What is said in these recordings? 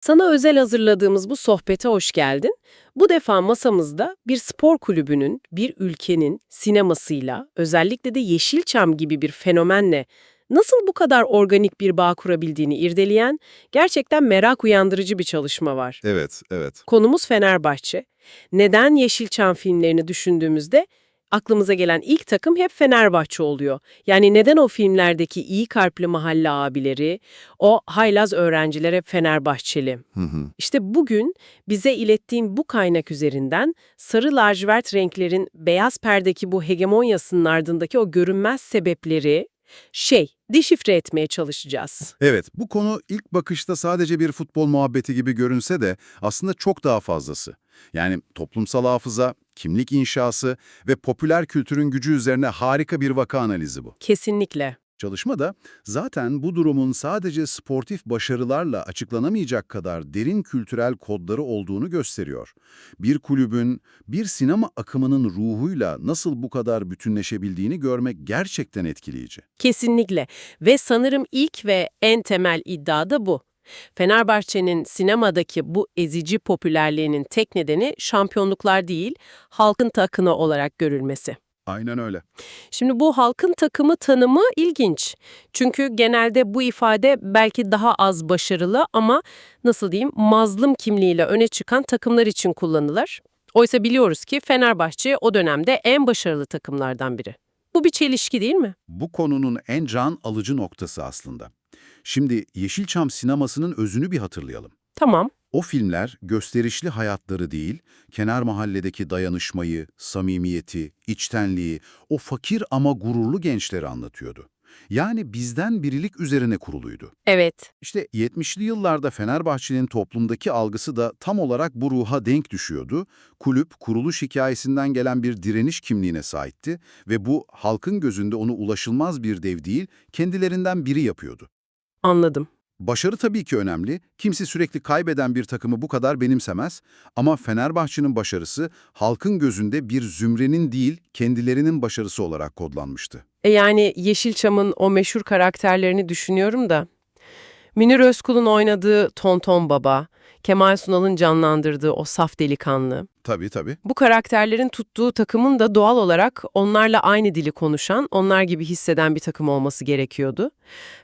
Sana özel hazırladığımız bu sohbete hoş geldin. Bu defa masamızda bir spor kulübünün, bir ülkenin sinemasıyla, özellikle de Yeşilçam gibi bir fenomenle nasıl bu kadar organik bir bağ kurabildiğini irdeleyen gerçekten merak uyandırıcı bir çalışma var. Evet, evet. Konumuz Fenerbahçe. Neden Yeşilçam filmlerini düşündüğümüzde aklımıza gelen ilk takım hep Fenerbahçe oluyor. Yani neden o filmlerdeki iyi kalpli mahalle abileri, o haylaz öğrenciler hep Fenerbahçeli? Hı hı. İşte bugün bize ilettiğin bu kaynak üzerinden sarı lacivert renklerin beyaz perdeki bu hegemonyasının ardındaki o görünmez sebepleri şey, dişifre etmeye çalışacağız. Evet, bu konu ilk bakışta sadece bir futbol muhabbeti gibi görünse de aslında çok daha fazlası. Yani toplumsal hafıza, kimlik inşası ve popüler kültürün gücü üzerine harika bir vaka analizi bu. Kesinlikle. Çalışma da zaten bu durumun sadece sportif başarılarla açıklanamayacak kadar derin kültürel kodları olduğunu gösteriyor. Bir kulübün, bir sinema akımının ruhuyla nasıl bu kadar bütünleşebildiğini görmek gerçekten etkileyici. Kesinlikle. Ve sanırım ilk ve en temel iddia da bu. Fenerbahçe'nin sinemadaki bu ezici popülerliğinin tek nedeni şampiyonluklar değil, halkın takını olarak görülmesi. Aynen öyle. Şimdi bu halkın takımı tanımı ilginç. Çünkü genelde bu ifade belki daha az başarılı ama nasıl diyeyim mazlum kimliğiyle öne çıkan takımlar için kullanılır. Oysa biliyoruz ki Fenerbahçe o dönemde en başarılı takımlardan biri. Bu bir çelişki değil mi? Bu konunun en can alıcı noktası aslında. Şimdi Yeşilçam sinemasının özünü bir hatırlayalım. Tamam. O filmler gösterişli hayatları değil, kenar mahalledeki dayanışmayı, samimiyeti, içtenliği, o fakir ama gururlu gençleri anlatıyordu. Yani bizden birilik üzerine kuruluydu. Evet. İşte 70'li yıllarda Fenerbahçe'nin toplumdaki algısı da tam olarak bu ruha denk düşüyordu. Kulüp, kuruluş hikayesinden gelen bir direniş kimliğine sahipti ve bu halkın gözünde onu ulaşılmaz bir dev değil, kendilerinden biri yapıyordu. Anladım. Başarı tabii ki önemli. Kimse sürekli kaybeden bir takımı bu kadar benimsemez. Ama Fenerbahçe'nin başarısı halkın gözünde bir zümrenin değil, kendilerinin başarısı olarak kodlanmıştı. E yani Yeşilçam'ın o meşhur karakterlerini düşünüyorum da. Münir Özkul'un oynadığı Tonton Baba, Kemal Sunal'ın canlandırdığı o saf delikanlı. Tabii tabii. Bu karakterlerin tuttuğu takımın da doğal olarak onlarla aynı dili konuşan, onlar gibi hisseden bir takım olması gerekiyordu.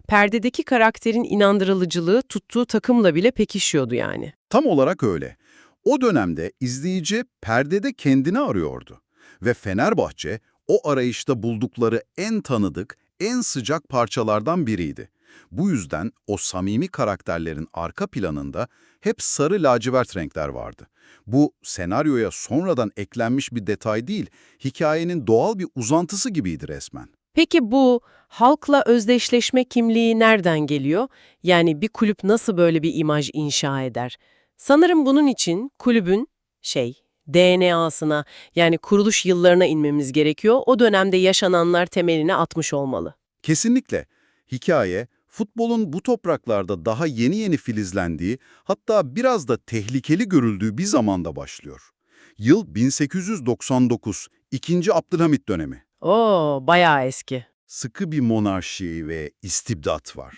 Perdedeki karakterin inandırılıcılığı tuttuğu takımla bile pekişiyordu yani. Tam olarak öyle. O dönemde izleyici perdede kendini arıyordu. Ve Fenerbahçe o arayışta buldukları en tanıdık, en sıcak parçalardan biriydi. Bu yüzden o samimi karakterlerin arka planında hep sarı lacivert renkler vardı. Bu senaryoya sonradan eklenmiş bir detay değil, hikayenin doğal bir uzantısı gibiydi resmen. Peki bu halkla özdeşleşme kimliği nereden geliyor? Yani bir kulüp nasıl böyle bir imaj inşa eder? Sanırım bunun için kulübün şey DNA'sına yani kuruluş yıllarına inmemiz gerekiyor. O dönemde yaşananlar temelini atmış olmalı. Kesinlikle. Hikaye, futbolun bu topraklarda daha yeni yeni filizlendiği, hatta biraz da tehlikeli görüldüğü bir zamanda başlıyor. Yıl 1899, 2. Abdülhamit dönemi. Oo, bayağı eski. Sıkı bir monarşi ve istibdat var.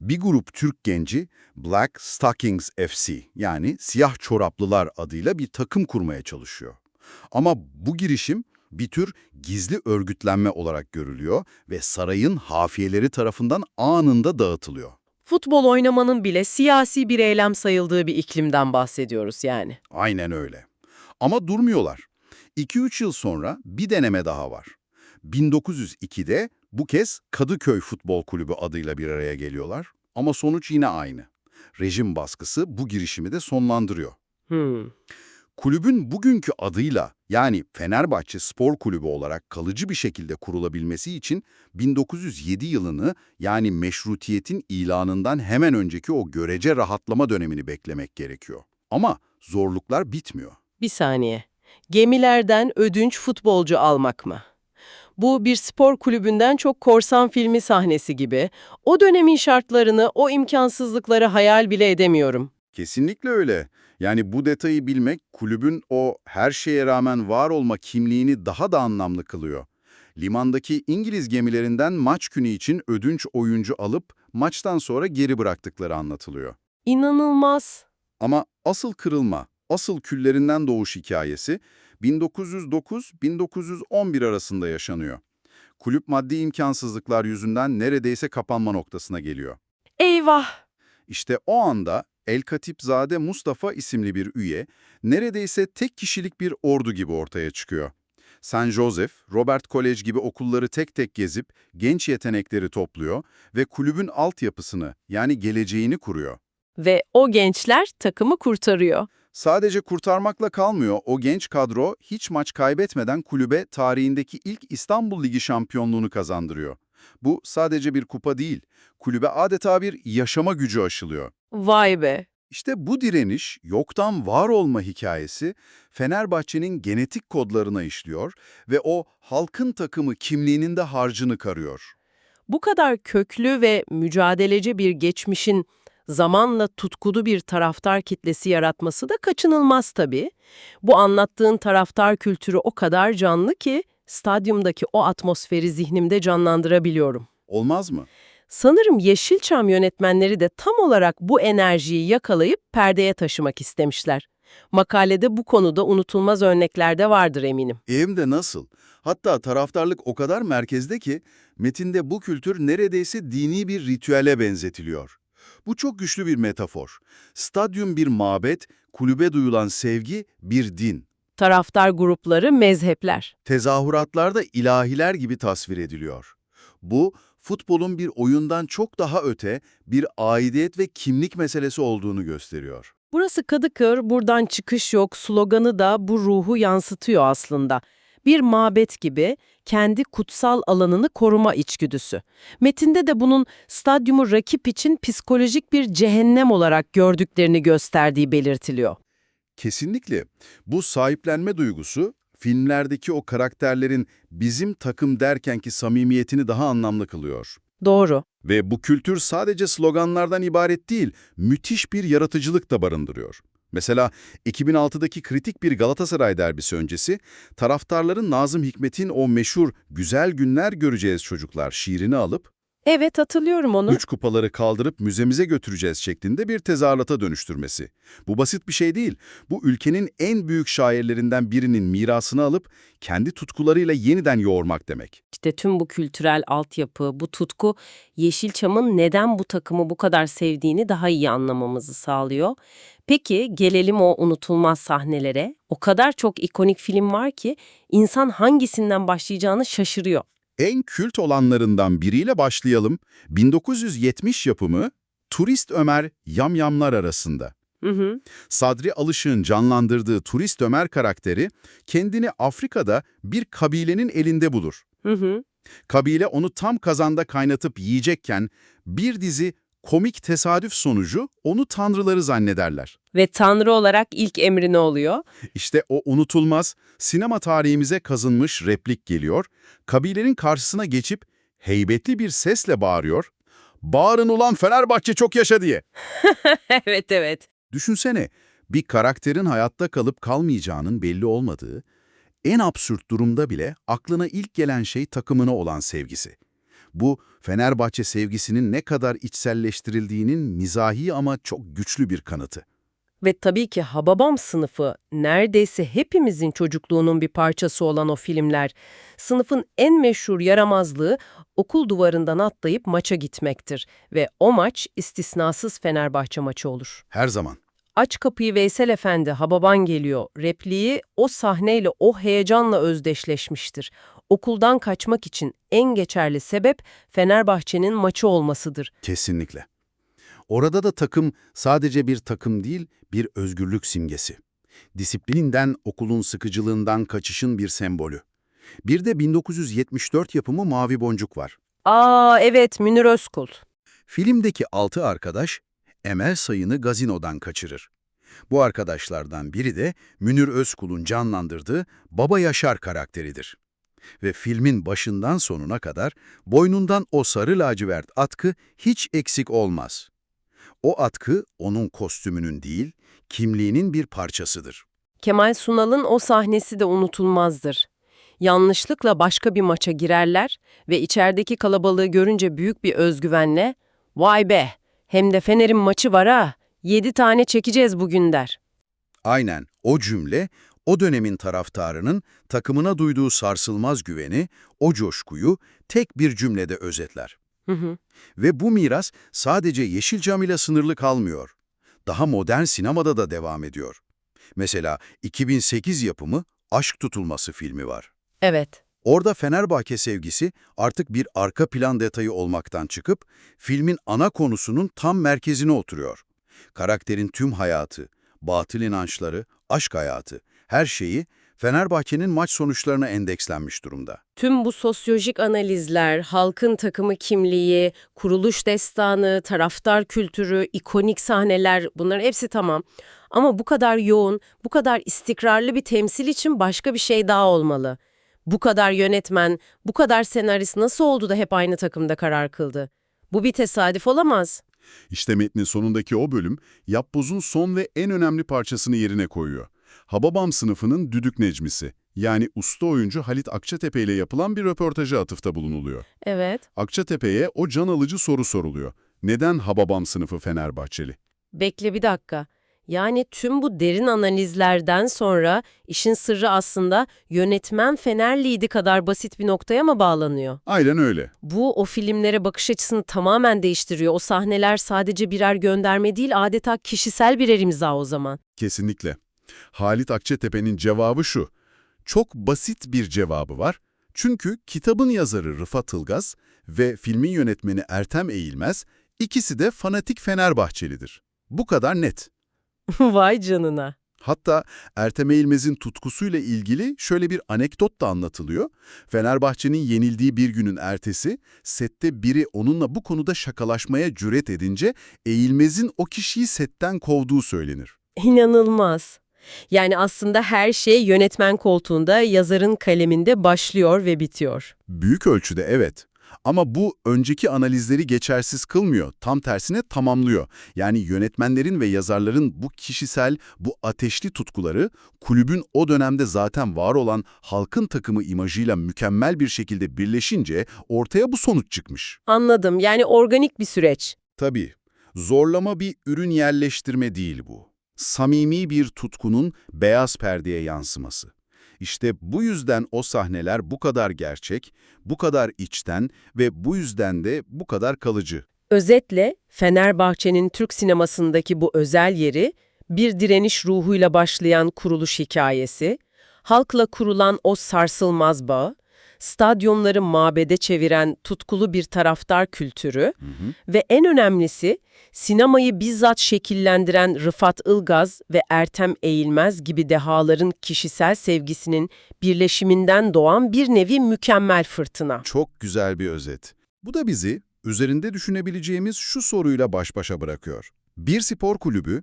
Bir grup Türk genci Black Stockings FC yani Siyah Çoraplılar adıyla bir takım kurmaya çalışıyor. Ama bu girişim bir tür gizli örgütlenme olarak görülüyor ve sarayın hafiyeleri tarafından anında dağıtılıyor. Futbol oynamanın bile siyasi bir eylem sayıldığı bir iklimden bahsediyoruz yani. Aynen öyle. Ama durmuyorlar. 2-3 yıl sonra bir deneme daha var. 1902'de bu kez Kadıköy Futbol Kulübü adıyla bir araya geliyorlar ama sonuç yine aynı. Rejim baskısı bu girişimi de sonlandırıyor. Hmm. Kulübün bugünkü adıyla yani Fenerbahçe Spor Kulübü olarak kalıcı bir şekilde kurulabilmesi için 1907 yılını yani meşrutiyetin ilanından hemen önceki o görece rahatlama dönemini beklemek gerekiyor. Ama zorluklar bitmiyor. Bir saniye. Gemilerden ödünç futbolcu almak mı? Bu bir spor kulübünden çok korsan filmi sahnesi gibi. O dönemin şartlarını, o imkansızlıkları hayal bile edemiyorum. Kesinlikle öyle. Yani bu detayı bilmek kulübün o her şeye rağmen var olma kimliğini daha da anlamlı kılıyor. Limandaki İngiliz gemilerinden maç günü için ödünç oyuncu alıp maçtan sonra geri bıraktıkları anlatılıyor. İnanılmaz. Ama asıl kırılma, asıl küllerinden doğuş hikayesi 1909-1911 arasında yaşanıyor. Kulüp maddi imkansızlıklar yüzünden neredeyse kapanma noktasına geliyor. Eyvah! İşte o anda El Katipzade Mustafa isimli bir üye neredeyse tek kişilik bir ordu gibi ortaya çıkıyor. St. Joseph, Robert College gibi okulları tek tek gezip genç yetenekleri topluyor ve kulübün altyapısını yani geleceğini kuruyor. Ve o gençler takımı kurtarıyor. Sadece kurtarmakla kalmıyor, o genç kadro hiç maç kaybetmeden kulübe tarihindeki ilk İstanbul Ligi şampiyonluğunu kazandırıyor. Bu sadece bir kupa değil, kulübe adeta bir yaşama gücü aşılıyor. Vay be! İşte bu direniş, yoktan var olma hikayesi Fenerbahçe'nin genetik kodlarına işliyor ve o halkın takımı kimliğinin de harcını karıyor. Bu kadar köklü ve mücadeleci bir geçmişin zamanla tutkulu bir taraftar kitlesi yaratması da kaçınılmaz tabii. Bu anlattığın taraftar kültürü o kadar canlı ki stadyumdaki o atmosferi zihnimde canlandırabiliyorum. Olmaz mı? Sanırım Yeşilçam yönetmenleri de tam olarak bu enerjiyi yakalayıp perdeye taşımak istemişler. Makalede bu konuda unutulmaz örnekler de vardır eminim. Hem de nasıl? Hatta taraftarlık o kadar merkezde ki metinde bu kültür neredeyse dini bir ritüele benzetiliyor. Bu çok güçlü bir metafor. Stadyum bir mabet, kulübe duyulan sevgi bir din. Taraftar grupları, mezhepler. Tezahüratlarda ilahiler gibi tasvir ediliyor. Bu, futbolun bir oyundan çok daha öte bir aidiyet ve kimlik meselesi olduğunu gösteriyor. Burası Kadıkır, buradan çıkış yok sloganı da bu ruhu yansıtıyor aslında. Bir mabet gibi kendi kutsal alanını koruma içgüdüsü. Metinde de bunun stadyumu rakip için psikolojik bir cehennem olarak gördüklerini gösterdiği belirtiliyor. Kesinlikle. Bu sahiplenme duygusu, filmlerdeki o karakterlerin bizim takım derkenki samimiyetini daha anlamlı kılıyor. Doğru. Ve bu kültür sadece sloganlardan ibaret değil, müthiş bir yaratıcılık da barındırıyor. Mesela 2006'daki kritik bir Galatasaray derbisi öncesi, taraftarların Nazım Hikmet'in o meşhur ''Güzel günler göreceğiz çocuklar'' şiirini alıp, Evet hatırlıyorum onu. üç kupaları kaldırıp müzemize götüreceğiz şeklinde bir tezahürata dönüştürmesi. Bu basit bir şey değil. Bu ülkenin en büyük şairlerinden birinin mirasını alıp kendi tutkularıyla yeniden yoğurmak demek. İşte tüm bu kültürel altyapı, bu tutku Yeşilçam'ın neden bu takımı bu kadar sevdiğini daha iyi anlamamızı sağlıyor. Peki gelelim o unutulmaz sahnelere. O kadar çok ikonik film var ki insan hangisinden başlayacağını şaşırıyor. En kült olanlarından biriyle başlayalım. 1970 yapımı Turist Ömer Yamyamlar arasında. Hı hı. Sadri Alışık'ın canlandırdığı Turist Ömer karakteri kendini Afrika'da bir kabilenin elinde bulur. Hı hı. Kabile onu tam kazanda kaynatıp yiyecekken bir dizi komik tesadüf sonucu onu tanrıları zannederler. Ve Tanrı olarak ilk emri ne oluyor? İşte o unutulmaz, sinema tarihimize kazınmış replik geliyor. Kabilenin karşısına geçip heybetli bir sesle bağırıyor. Bağırın ulan Fenerbahçe çok yaşa diye. evet evet. Düşünsene, bir karakterin hayatta kalıp kalmayacağının belli olmadığı, en absürt durumda bile aklına ilk gelen şey takımına olan sevgisi. Bu, Fenerbahçe sevgisinin ne kadar içselleştirildiğinin mizahi ama çok güçlü bir kanıtı. Ve tabii ki Hababam sınıfı neredeyse hepimizin çocukluğunun bir parçası olan o filmler. Sınıfın en meşhur yaramazlığı okul duvarından atlayıp maça gitmektir. Ve o maç istisnasız Fenerbahçe maçı olur. Her zaman. Aç kapıyı Veysel Efendi, Hababan geliyor. Repliği o sahneyle o heyecanla özdeşleşmiştir. Okuldan kaçmak için en geçerli sebep Fenerbahçe'nin maçı olmasıdır. Kesinlikle. Orada da takım sadece bir takım değil, bir özgürlük simgesi. Disiplininden, okulun sıkıcılığından kaçışın bir sembolü. Bir de 1974 yapımı Mavi Boncuk var. Aa evet Münir Özkul. Filmdeki altı arkadaş Emel Sayın'ı gazinodan kaçırır. Bu arkadaşlardan biri de Münir Özkul'un canlandırdığı Baba Yaşar karakteridir. Ve filmin başından sonuna kadar boynundan o sarı lacivert atkı hiç eksik olmaz. O atkı onun kostümünün değil, kimliğinin bir parçasıdır. Kemal Sunal'ın o sahnesi de unutulmazdır. Yanlışlıkla başka bir maça girerler ve içerideki kalabalığı görünce büyük bir özgüvenle ''Vay be, hem de Fener'in maçı var ha, 7 tane çekeceğiz bugün der. Aynen o cümle, o dönemin taraftarının takımına duyduğu sarsılmaz güveni, o coşkuyu tek bir cümlede özetler. Hı hı. Ve bu miras sadece Yeşilçam ile sınırlı kalmıyor. Daha modern sinemada da devam ediyor. Mesela 2008 yapımı Aşk Tutulması filmi var. Evet. Orada Fenerbahçe sevgisi artık bir arka plan detayı olmaktan çıkıp filmin ana konusunun tam merkezine oturuyor. Karakterin tüm hayatı, batıl inançları, aşk hayatı, her şeyi Fenerbahçe'nin maç sonuçlarına endekslenmiş durumda. Tüm bu sosyolojik analizler, halkın takımı kimliği, kuruluş destanı, taraftar kültürü, ikonik sahneler bunların hepsi tamam. Ama bu kadar yoğun, bu kadar istikrarlı bir temsil için başka bir şey daha olmalı. Bu kadar yönetmen, bu kadar senarist nasıl oldu da hep aynı takımda karar kıldı? Bu bir tesadüf olamaz. İşte metnin sonundaki o bölüm, Yapboz'un son ve en önemli parçasını yerine koyuyor. Hababam sınıfının düdük necmisi, yani usta oyuncu Halit Akçatepe ile yapılan bir röportaja atıfta bulunuluyor. Evet. Akçatepe'ye o can alıcı soru soruluyor. Neden Hababam sınıfı Fenerbahçeli? Bekle bir dakika. Yani tüm bu derin analizlerden sonra işin sırrı aslında yönetmen Fenerliydi kadar basit bir noktaya mı bağlanıyor? Aynen öyle. Bu o filmlere bakış açısını tamamen değiştiriyor. O sahneler sadece birer gönderme değil adeta kişisel birer imza o zaman. Kesinlikle. Halit Akçatepe'nin cevabı şu. Çok basit bir cevabı var. Çünkü kitabın yazarı Rıfat Ilgaz ve filmin yönetmeni Ertem Eğilmez ikisi de fanatik Fenerbahçelidir. Bu kadar net. Vay canına. Hatta Ertem Eğilmez'in tutkusuyla ilgili şöyle bir anekdot da anlatılıyor. Fenerbahçe'nin yenildiği bir günün ertesi, sette biri onunla bu konuda şakalaşmaya cüret edince Eğilmez'in o kişiyi setten kovduğu söylenir. İnanılmaz. Yani aslında her şey yönetmen koltuğunda, yazarın kaleminde başlıyor ve bitiyor. Büyük ölçüde evet. Ama bu önceki analizleri geçersiz kılmıyor, tam tersine tamamlıyor. Yani yönetmenlerin ve yazarların bu kişisel, bu ateşli tutkuları kulübün o dönemde zaten var olan halkın takımı imajıyla mükemmel bir şekilde birleşince ortaya bu sonuç çıkmış. Anladım. Yani organik bir süreç. Tabii, zorlama bir ürün yerleştirme değil bu. Samimi bir tutkunun beyaz perdeye yansıması. İşte bu yüzden o sahneler bu kadar gerçek, bu kadar içten ve bu yüzden de bu kadar kalıcı. Özetle Fenerbahçe'nin Türk sinemasındaki bu özel yeri, bir direniş ruhuyla başlayan kuruluş hikayesi, halkla kurulan o sarsılmaz bağ, stadyumları mabede çeviren tutkulu bir taraftar kültürü ve en önemlisi sinemayı bizzat şekillendiren Rıfat Ilgaz ve Ertem Eğilmez gibi dehaların kişisel sevgisinin birleşiminden doğan bir nevi mükemmel fırtına. Çok güzel bir özet. Bu da bizi üzerinde düşünebileceğimiz şu soruyla baş başa bırakıyor. Bir spor kulübü,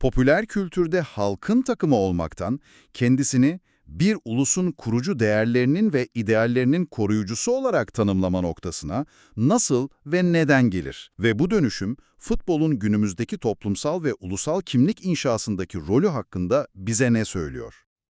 popüler kültürde halkın takımı olmaktan kendisini bir ulusun kurucu değerlerinin ve ideallerinin koruyucusu olarak tanımlama noktasına nasıl ve neden gelir? Ve bu dönüşüm futbolun günümüzdeki toplumsal ve ulusal kimlik inşasındaki rolü hakkında bize ne söylüyor?